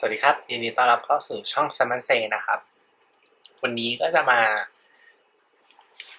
สวัสดีครับ ยินดีต้อนรับเข้าสู่ช่อง s ซมันเซนะครับ วันนี้ก็จะมา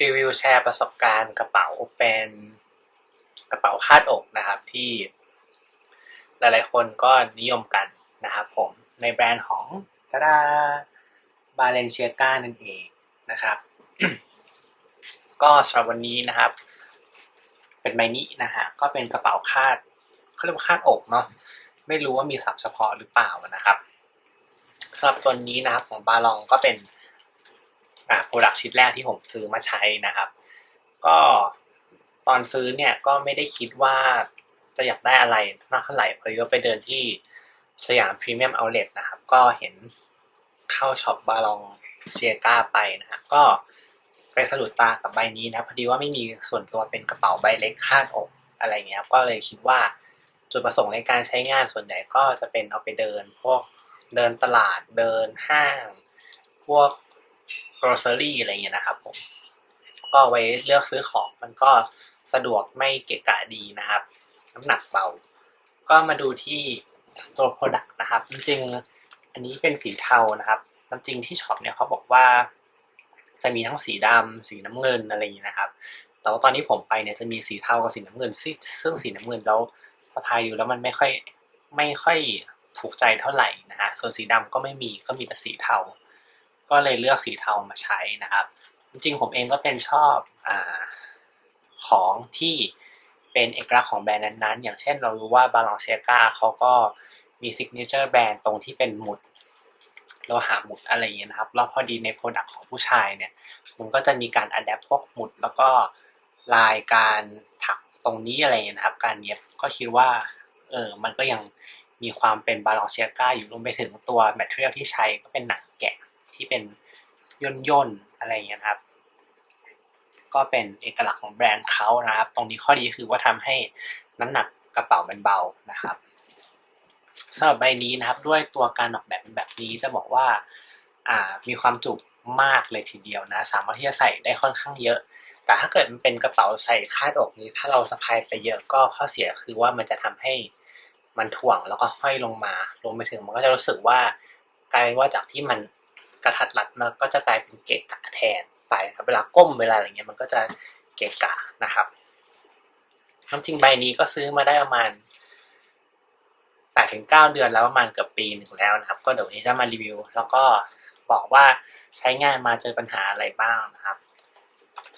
รีวิวแชร์ประสบการณ์กระเป๋าเป็นกระเป๋าคาดอกนะครับที่หลายๆคนก็นิยมกันนะครับผมในแบรนด์ของตาดาบาเลนเชียกานั่นเองนะครับ ก็สำหรับวันนี้นะครับ เป็นใบนี้นะฮะก็เป็นกระเป๋าคาดเขาเรียกว่าคาดอกเนาะ ไม่รู้ว่ามีศัพท์เฉพาะหรือเปล่านะครับสำหรับตัวนี้นะครับของบาลองก็เป็นอ่าโปรดักชิ้นแรกที่ผมซื้อมาใช้นะครับ ก็ตอนซื้อเนี่ยก็ไม่ได้คิดว่าจะอยากได้อะไรมากเท่าไหร่เพราะว่าไปเดินที่สยามพรีเมียมเอาท์เล็ตนะครับ ก็เห็นเข้าช็อปบาลองเชียก้าไปนะครับก็ไปสะดุดตากับใบนี้นะพอดีว่าไม่มีส่วนตัวเป็นกระเป๋าใบเล็กคาดอกอะไรเงี้ยครับก็เลยคิดว่า จุดประสงค์ในการใช้งานส่วนใหญ่ก็จะเป็นเอาไปเดิน พวกเดินตลาดเดินห้าง พวก grocery อะไรเงี้ยนะครับผมก็ไว้เลือกซื้อของมันก็สะดวกไม่เกะกะดีนะครับ น้ำหนักเบา ก็มาดูที่ตัว product นะครับ จริงๆอันนี้เป็นสีเทานะครับน้ำจริงที่ช็อปเนี่ยเขาบอกว่าจะมีทั้งสีดำสีน้ำเงินอะไรอย่างนี้นะครับ แต่ว่าตอนนี้ผมไปเนี่ยจะมีสีเทากับสีน้ำเงินซึ่งสีน้ำเงินแล้ว อทายอยู่แล้วมันไม่ค่อยไม่ค่อยถูกใจเท่าไหร่นะฮะส่วนสีดำก็ไม่มีก็มีแต่สีเทา ก็เลยเลือกสีเทามาใช้นะครับ จริงๆผมเองก็เป็นชอบอของที่เป็นเอกลักษณ์ของแบรนด์นั้นๆ อย่างเช่นเรารู้ว่าบาลองเซียกาเขาก็มีซิกเนเจอร์แบรนด์ตรงที่เป็นหมุดโลหะหมุดอะไรอย่างเงี้นะครับแล้วพอดีในโปรดักต์ของผู้ชายเนี่ย มันก็จะมีการอัดแอปพวกหมุด แล้วก็ลายการ รงนี้อะไรเงี้ยนะครับ การเย็บก็คิดว่าเออมันก็ยังมีความเป็นบาลองเชียก้าอยู่รวมไปถึงตัวแมทเทียลที่ใช้ก็เป็นหนังแกะที่เป็นย่นย่นๆอะไรเงี้ยครับ ก็เป็นเอกลักษณ์ของแบรนด์เขานะครับ ตรงนี้ข้อดีคือว่าทำให้น้ำหนักกระเป๋ามันเบานะครับสำหรับใบนี้นะครับด้วยตัวการออกแบบเป็นแบบนี้จะบอกว่า อ่ามีความจุมากเลยทีเดียวนะ สามารถที่จะใส่ได้ค่อนข้างเยอะ แต่ถ้าเกิดมันเป็นกระเป๋าใส่คาดอกนี้ ถ้าเราสะพายไปเยอะก็ข้อเสียคือว่ามันจะทำให้มันถ่วงแล้วก็ห้อยลงมาลงไปถึงมันก็จะรู้สึกว่ากลายว่าจากที่มันกระทัดรัดมันก็จะกลายเป็นเกะกะแทนไปครับเวลาก้มเวลาอะไรเงี้ยมันก็จะเกะกะนะครับความจริงใบนี้ก็ซื้อมาได้ประมาณแปดถึงเก้าเดือนแล้วประมาณเกือบปีหนึ่งแล้วนะครับ ก็เดี๋ยววันนี้จะมารีวิว แล้วก็บอกว่าใช้งานมาเจอปัญหาอะไรบ้างนะครับ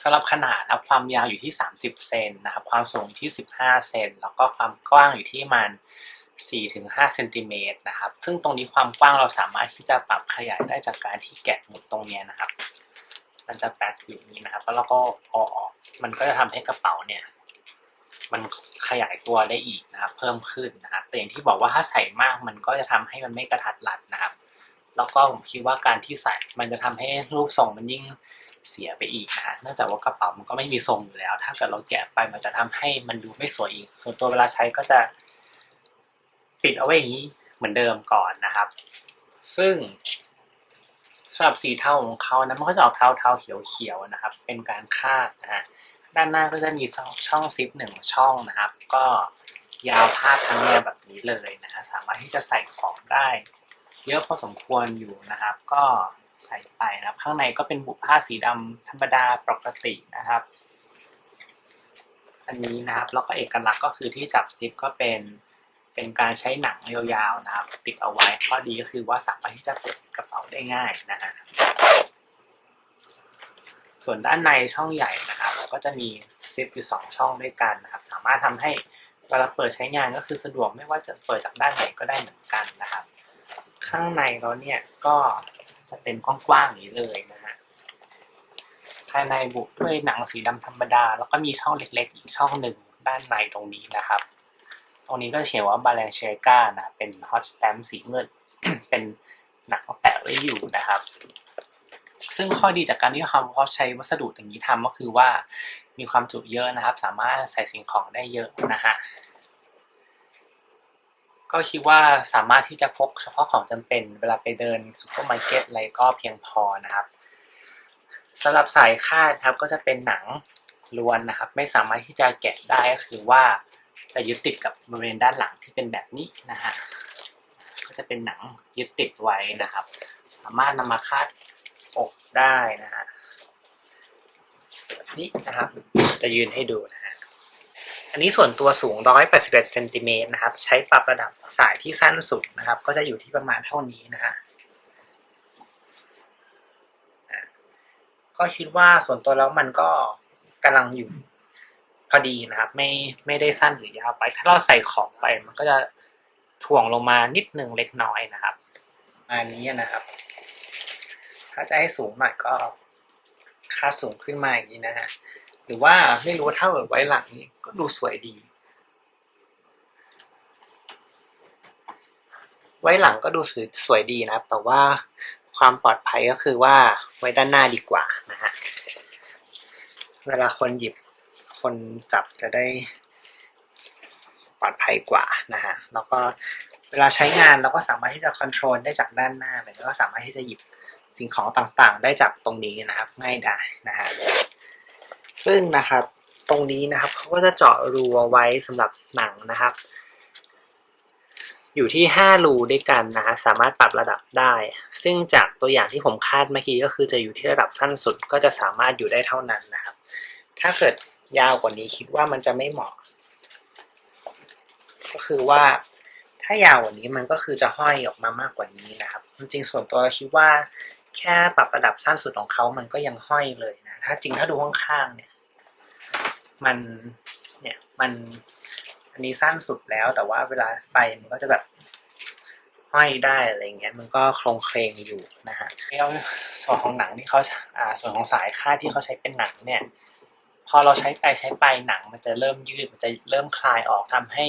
สำหรับขนาดนะครับความยาวอยู่ที่ 30 เซนนะครับความสูงอยู่ที่ 15 เซนแล้วก็ความกว้างอยู่ที่มาณ4-5เซนติเมตรนะครับซึ่งตรงนี้ความกว้างเราสามารถที่จะปรับขยายได้จากการที่แกะหมุดตรงเนี้ยนะครับ มันจะแปะอยู่นี้นะครับแล้วเราก็พอออกมันก็จะทำให้กระเป๋าเนี่ยมันขยายตัวได้อีกนะครับเพิ่มขึ้นนะครับแต่อย่างที่บอกว่าถ้าใส่มากมันก็จะทำให้มันไม่กระทัดรัดนะครับ แล้วก็ผมคิดว่าการที่ใส่มันจะทำให้รูปทรงมันยิ่ง เสียไปอีกนะฮะเนื่องจากว่ากระเป๋ามันก็ไม่มีทรงอยู่แล้ว ถ้าเกิดเราแกะไปมันจะทำให้มันดูไม่สวยอีก ส่วนตัวเวลาใช้ก็จะปิดเอาไว้อย่างนี้เหมือนเดิมก่อนนะครับ ซึ่งสำหรับสีเทาของเขานะมันก็จะออกเทาเทาเขียวเขียวๆนะครับ เป็นการคาดนะฮะด้านหน้าก็จะมีช่องซิปหนึ่งช่องนะครับ ก็ยาวพาดทั้งแนวแบบนี้เลยนะสามารถที่จะใส่ของได้ เยอะพอสมควรอยู่นะครับ ก็ ใส่ไปนะครับ ข้างในก็เป็นบุผ้าสีดำธรรมดาปกตินะครับ อันนี้นะครับแล้วก็เอกลักษณ์ก็คือที่จับซิปก็เป็นเป็นการใช้หนังยาวๆนะครับ ติดเอาไว้ข้อดีก็คือว่าสามารถที่จะเปิดกระเป๋าได้ง่ายนะฮะส่วนด้านในช่องใหญ่นะครับก็จะมีซิปอยู่สองช่องด้วยกันนะครับ สามารถทำให้เวลาเปิดใช้งานก็คือสะดวกไม่ว่าจะเปิดจากด้านไหนก็ได้เหมือนกันนะครับ ข้างในเราเนี่ยก็ จะเป็นกว้างๆอย่างนี้เลยนะฮะภายในบุด้วยหนังสีดำธรรมดา แล้วก็มีช่องเล็กๆ อีกช่องหนึ่งด้านในตรงนี้นะครับ ตรงนี้ก็เขียนว่าบาเลนเชกานะ เป็นฮอตสแตมป์สีเงิน เป็นหนังแปะไว้อยู่นะครับ ซึ่งข้อดีจากการที่ทำเขาใช้วัสดุอย่างนี้ทำก็คือว่ามีความจุเยอะนะครับ สามารถใส่สิ่งของได้เยอะนะฮะ ก็คิดว่าสามารถที่จะพกเฉพาะของจำเป็น เวลาไปเดินซูเปอร์มาร์เก็ตอะไรก็เพียงพอนะครับสำหรับสายคาดครับก็จะเป็นหนังล้วนนะครับ ไม่สามารถที่จะแกะได้ก็คือว่าจะยึดติดกับบริเวณด้านหลังที่เป็นแบบนี้นะฮะก็จะเป็นหนังยึดติดไว้นะครับ สามารถนำมาคาดอกได้นะฮะแบบนี่นะครับ จะยืนให้ดูนะ อันนี้ส่วนตัวสูง 181เซนติเมตรนะครับ ใช้ปรับระดับสายที่สั้นสุดนะครับ ก็จะอยู่ที่ประมาณเท่านี้นะฮะก็คิดว่าส่วนตัวแล้วมันก็กำลังอยู่พอดีนะครับ ไม่ไม่ได้สั้นหรือยาวไป ถ้าเราใส่ของไป มันก็จะถ่วงลงมานิดหนึ่งเล็กน้อยนะครับประมาณนี้นะครับ ถ้าจะให้สูงหน่อยก็ค่าสูงขึ้นมาอย่างนี้นะฮะ รือว่าไม่รู้ถ้าแบบไว้หลังนี่ก็ดูสวยดี ไว้หลังก็ดูสวยสวยดีนะครับ แต่ว่าความปลอดภัยก็คือว่าไว้ด้านหน้าดีกว่านะฮะเวลาคนหยิบคนจับจะได้ปลอดภัยกว่านะฮะแล้วก็เวลาใช้งานเราก็สามารถที่จะคอนโทรลได้จากด้านหน้าเลยแล้วก็สามารถที่จะหยิบสิ่งของต่างๆ ได้จากตรงนี้นะครับ ง่ายได้นะฮะ ซึ่งนะครับตรงนี้นะครับเขาก็จะเจาะรูเอาไว้สำหรับหนังนะครับ อยู่ที่ 5 รูด้วยกันนะฮะสามารถปรับระดับได้ ซึ่งจากตัวอย่างที่ผมคาดเมื่อกี้ก็คือจะอยู่ที่ระดับสั้นสุดก็จะสามารถอยู่ได้เท่านั้นนะครับ ถ้าเกิดยาวกว่านี้คิดว่ามันจะไม่เหมาะ ก็คือว่าถ้ายาวกว่านี้มันก็คือจะห้อยออกมามากกว่านี้นะครับ จริงๆส่วนตัวคิดว่า แค่ปรับระดับสั้นสุดของเขามันก็ยังห้อยเลยนะ ถ้าจริงถ้าดูข้างๆเนี่ย มัน เนี่ย มัน อันนี้สั้นสุดแล้ว แต่ว่าเวลาไปมันก็จะแบบห้อยได้อะไรเงี้ย มันก็โครงเคลงอยู่นะฮะแล้วส่วนของหนังที่เขาอ่า ส่วนของสายคาดที่เขาใช้เป็นหนังเนี่ย พอเราใช้ไปใช้ไปหนัง มันจะเริ่มยืด มันจะเริ่มคลายออกทำให้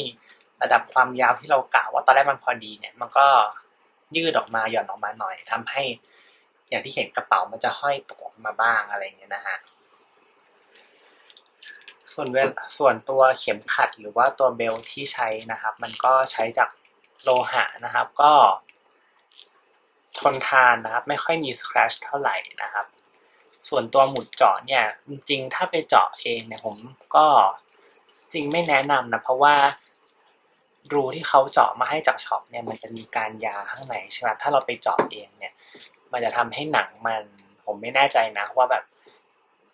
ระดับความยาวที่เรากะว่าตอนแรกมันพอดีเนี่ย มันก็ยืดออกมาหย่อนออกมาหน่อยทำให้ อย่างที่เห็นกระเป๋ามันจะห้อยตกมาบ้างอะไรเงี้ยนะฮะส่วนเวลส่วนตัวเข็มขัดหรือว่าตัวเบลที่ใช้นะครับ มันก็ใช้จากโลหะนะครับ ก็ทนทานนะครับ ไม่ค่อยมีสครัชเท่าไหร่นะครับ ส่วนตัวหมุดเจาะเนี่ยจริงๆ ถ้าไปเจาะเองเนี่ยผมก็จริงไม่แนะนำนะเพราะว่ารูที่เขาเจาะมาให้จากช็อปเนี่ยมันจะมีการยาข้างในใช่ไหมถ้าเราไปเจาะเองเนี่ย มันจะทำให้หนังมัน ผมไม่แน่ใจนะว่าแบบ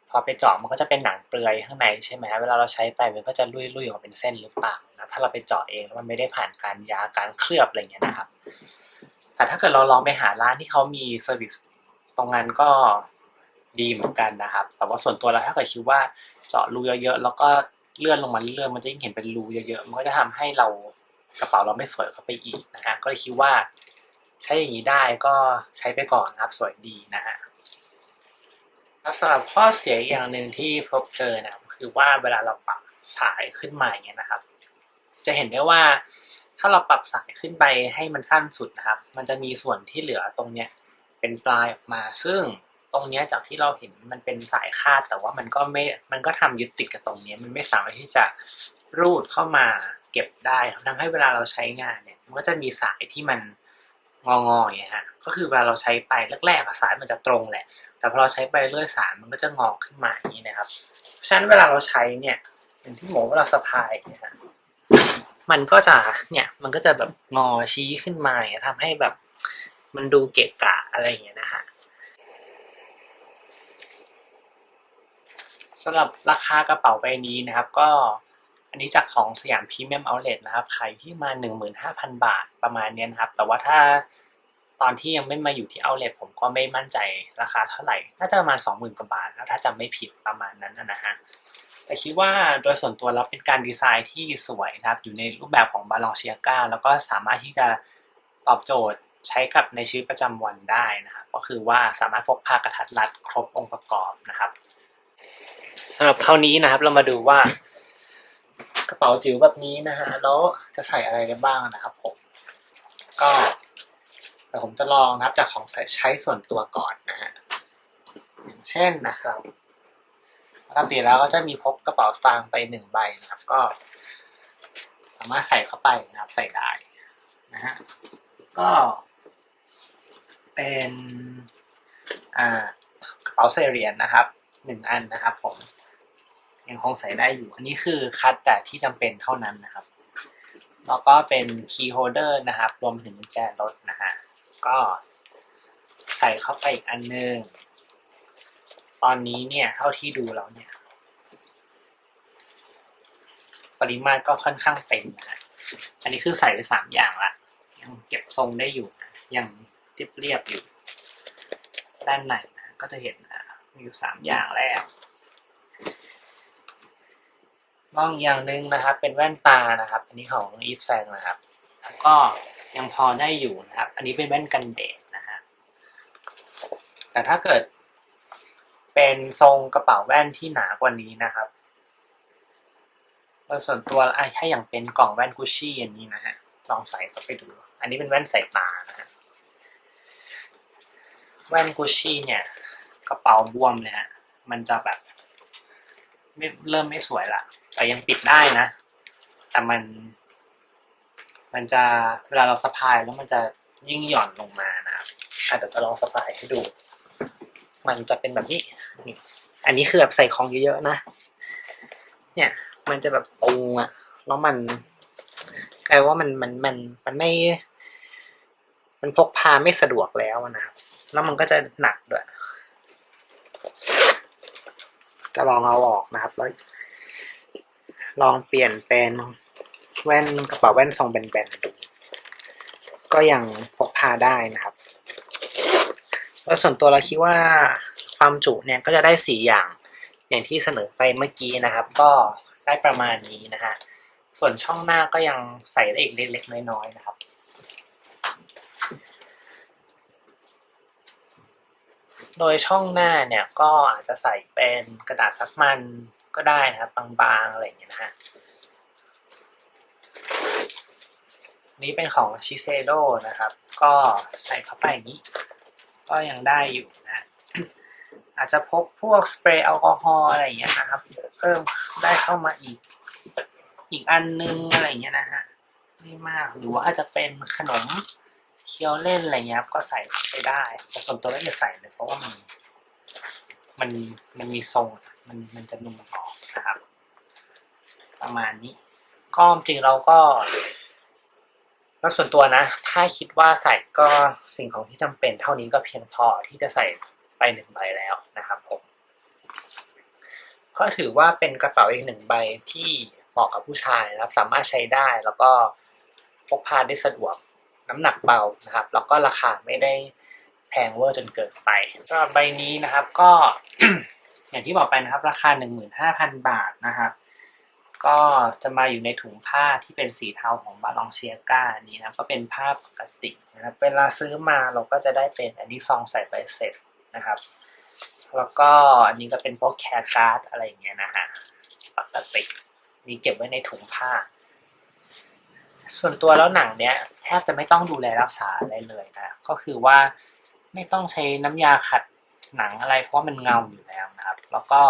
พอไปเจาะมันก็จะเป็นหนังเปลือยข้างในใช่ไหมเวลาเราใช้ไปมันก็จะลุยๆออกมาเป็นเส้นหรือเปล่านะถ้าเราไปเจาะเองแล้วมันไม่ได้ผ่านการยาการเคลือบอะไรเงี้ยนะครับ แต่ถ้าเกิดเราลองไปหาร้านที่เขามีเซอร์วิสตรงนั้นก็ดีเหมือนกันนะครับ แต่ว่าส่วนตัวเราถ้าเกิดคิดว่าเจาะรูเยอะๆแล้วก็เลื่อนลงมาเรื่อยๆมันจะยิ่งเห็นเป็นรูเยอะๆ มันก็จะทำให้เรากระเป๋าเราไม่สวยเข้าไปอีกนะฮะก็เลยคิดว่า ใช้อย่างนี้ได้ก็ใช้ไปก่อนครับสวยดีนะฮะแล้วสำหรับข้อเสียอย่างหนึ่งที่พบเจอนะครับคือว่าเวลาเราปรับสายขึ้นมาอย่างเงี้ยนะครับ จะเห็นได้ว่าถ้าเราปรับสายขึ้นไปให้มันสั้นสุดนะครับ มันจะมีส่วนที่เหลือตรงเนี้ยเป็นปลายออกมา ซึ่งตรงเนี้ยจากที่เราเห็นมันเป็นสายคาด แต่ว่ามันก็ไม่ มันก็ทำยึดติดกับตรงเนี้ยมันไม่สามารถที่จะรูดเข้ามาเก็บได้ทำให้เวลาเราใช้งานเนี่ย มันก็จะมีสายที่มัน งองๆอย่างเงี้ยฮะก็คือเวลาเราใช้ไปแรกๆสายมันจะตรงแหละ แต่พอเราใช้ไปเรื่อยสายมันก็จะงอขึ้นมาอย่างนี้นะครับ เพราะฉะนั้นเวลาเราใช้เนี่ยอย่างที่หมอเวลาสะพายเนี่ยมันก็จะเนี่ยมันก็จะแบบงอชี้ขึ้นมาอย่างเงี้ยทำให้แบบมันดูเกะกะอะไรอย่างเงี้ยนะฮะสำหรับราคากระเป๋าใบนี้นะครับก็ อันนี้จากของสยามพรีเมียมเอาท์เลทนะครับขายที่มา 15,000 บาทประมาณนี้นะครับ แต่ว่าถ้าตอนที่ยังไม่มาอยู่ที่เอาเลทผมก็ไม่มั่นใจราคาเท่าไหร่ น่าจะประมาณ 20,000กว่าบาทถ้าจำไม่ผิดประมาณนั้นนะฮะแต่คิดว่าโดยส่วนตัวแล้วเป็นการดีไซน์ที่สวยนะครับ อยู่ในรูปแบบของบาลองเชียก้าแล้วก็สามารถที่จะตอบโจทย์ใช้กับในชีวิตประจำวันได้นะครับ ก็คือว่าสามารถพกพากระทัดรัดครบองค์ประกอบนะครับสำหรับคราวนี้นะครับเรามาดูว่า กระเป๋าจิ๋วแบบนี้นะฮะแล้วจะใส่อะไรได้บ้างนะครับผม ก็เดี๋ยวผมจะลองนะครับจากของใส่ใช้ส่วนตัวก่อนนะฮะอย่างเช่นนะครับปกติแล้วก็จะมีพกกระเป๋าสตางค์ไปหนึ่งใบนะครับ ก็ สามารถใส่เข้าไปนะครับใส่ได้นะฮะก็เป็นอ่ากระเป๋าใส่เหรียญนะครับหนึ่งอันนะครับผม ยังคงใส่ได้อยู่ อันนี้คือคัดแต่ที่จำเป็นเท่านั้นนะครับ แล้วก็เป็นคีย์โฮลเดอร์นะครับ รวมถึงกุญแจรถนะฮะ ก็ใส่เข้าไปอีกอันหนึง ตอนนี้เนี่ยเท่าที่ดูแล้วเนี่ย ปริมาตรก็ค่อนข้างเต็มนะอันนี้คือใส่ไปสามอย่างละ ยังเก็บทรงได้อยู่นะยังเรียบเรียบๆอยู่ ด้านในนะก็จะเห็นนะมีอยู่สามอย่างแล้ว มองอย่างหนึ่งนะครับ เป็นแว่นตานะครับ อันนี้ของอีฟแซงนะครับ แล้วก็ยังพอได้อยู่นะครับ อันนี้เป็นแว่นกันแดดนะฮะแต่ถ้าเกิด เป็นทรงกระเป๋าแว่นที่หนากว่านี้นะครับโดยส่วนตัวไอ้ถ้าอย่างเป็นกล่องแว่นกุชชี่อันนี้นะฮะลองใส่เข้าไปดู อันนี้เป็นแว่นสายตานะฮะแว่นกุชชี่เนี่ย กระเป๋าบวมเนี่ยฮะมันจะแบบไม่เริ่มไม่สวยละ แต่ยังปิดได้นะ แต่มัน มันจะเวลาเราสะพายแล้วมันจะยิ่งหย่อนลงมานะครับอาจจะลองสะพายให้ดู มันจะเป็นแบบนี้ อันนี้คือแบบใส่ของเยอะๆนะ เนี่ย มันจะแบบปูอะแล้วมันกลายว่ามันมันมันมันไม่ มันพกพาไม่สะดวกแล้วนะครับ แล้วมันก็จะหนักด้วย จะลองเอาออกนะครับแล้ว ลองเปลี่ยนเป็นแว่นกระเป๋าแว่นทรงแบนๆดูก็ยังพกพาได้นะครับ แล้วส่วนตัวเราคิดว่าความจุเนี่ยก็จะได้สี่อย่าง อย่างที่เสนอไปเมื่อกี้นะครับ ก็ได้ประมาณนี้นะฮะ ส่วนช่องหน้าก็ยังใส่ได้อีกเล็กๆน้อยๆนะครับ โดยช่องหน้าเนี่ยก็อาจจะใส่เป็นกระดาษซักมัน ก็ได้นะครับบางๆอะไรอย่างเงี้ยนะฮะนี้เป็นของชิเซโดนะครับ ก็ใส่เข้าไปอย่างนี้ ก็ยังได้อยู่นะอาจจะพกพวกสเปรย์แอลกอฮอล์อะไรอย่างเงี้ยนะครับ เพิ่มได้เข้ามาอีก อีกอันนึงอะไรอย่างเงี้ยนะฮะไม่มากหรือว่าอาจจะเป็นขนมเคี้ยวเล่นอะไรเงี้ยครับก็ใส่ไปได้แต่ส่วนตัวไม่อยากใส่เลยเพราะว่ามันมันมันมีทรงมันมันจะนุ่มออก นะครับ ประมาณนี้ ก็จริงเราก็แล้วส่วนตัวนะ ถ้าคิดว่าใส่ก็สิ่งของที่จำเป็นเท่านี้ก็เพียงพอที่จะใส่ไปหนึ่งใบแล้วนะครับผมก็ถือว่าเป็นกระเป๋าอีกหนึ่งใบที่เหมาะกับผู้ชายนะครับ สามารถใช้ได้แล้วก็พกพาได้สะดวกน้ำหนักเบานะครับ แล้วก็ราคาไม่ได้แพงเวอร์จนเกินไปสำหรับใบนี้นะครับก็ อย่างที่บอกไปนะครับ ราคา 15,000 บาทนะครับ ก็จะมาอยู่ในถุงผ้าที่เป็นสีเทาของบาลองเซียก้านี้นะก็เป็นผ้าปกตินะครับเวลาซื้อมาเราก็จะได้เป็นอันนี้ซองใส่ใบเสร็จนะครับ แล้วก็อันนี้ก็เป็นพวกแคร์การ์ดอะไรอย่างเงี้ยนะฮะปกตินี่เก็บไว้ในถุงผ้า ส่วนตัวแล้วหนังเนี้ยแทบจะไม่ต้องดูแลรักษาอะไรเลยนะก็คือว่าไม่ต้องใช้น้ำยาขัดหนังอะไรเพราะว่ามันเงาอยู่แล้วนะครับ แล้วก็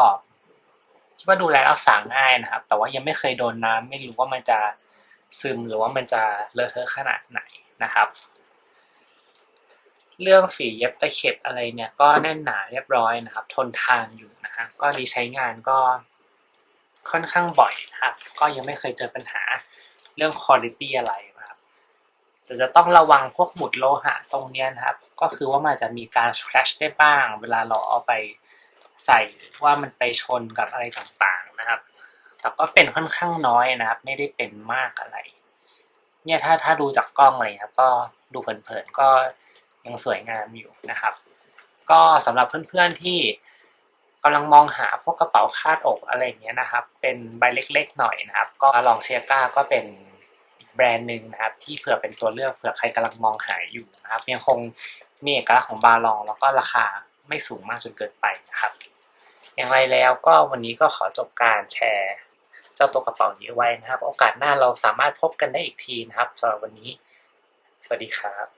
คิดว่าดูแลรักษาง่ายนะครับ แต่ว่ายังไม่เคยโดนน้ำไม่รู้ว่ามันจะซึมหรือว่ามันจะเลอะเทอะขนาดไหนนะครับ เรื่องฝีเย็บตะเข็บอะไรเนี่ยก็แน่นหนาเรียบร้อยนะครับ ทนทานอยู่นะฮะก็ดีใช้งานก็ค่อนข้างบ่อยนะครับ ก็ยังไม่เคยเจอปัญหาเรื่องคุณภาพอะไรนะครับแต่จะต้องระวังพวกหมุดโลหะตรงเนี้ยนะครับ ก็คือว่ามันจะมีการ scratch ได้บ้าง เวลาเราเอาไป ใส่ว่ามันไปชนกับอะไรต่างๆนะครับ แต่ก็เป็นค่อนข้างน้อยนะครับ ไม่ได้เป็นมากอะไร เนี่ยถ้าถ้าดูจากกล้องอะไรครับ ก็ดูเผินๆก็ยังสวยงามอยู่นะครับ ก็สำหรับเพื่อนๆที่กำลังมองหาพวกกระเป๋าคาดอกอะไรอย่างเงี้ยนะครับ เป็นใบเล็กๆหน่อยนะครับ ก็ลองเซียก้าก็เป็นแบรนด์หนึ่งนะครับ ที่เผื่อเป็นตัวเลือกเผื่อใครกำลังมองหาอยู่นะครับ ยังคงมีเอกลักษณ์ของบาลองแล้วก็ราคา ไม่สูงมากจนเกินไปนะครับ อย่างไรแล้วก็วันนี้ก็ขอจบการแชร์เจ้าตัวกระเป๋านี้ไว้นะครับ โอกาสหน้าเราสามารถพบกันได้อีกทีนะครับสำหรับวันนี้ สวัสดีครับ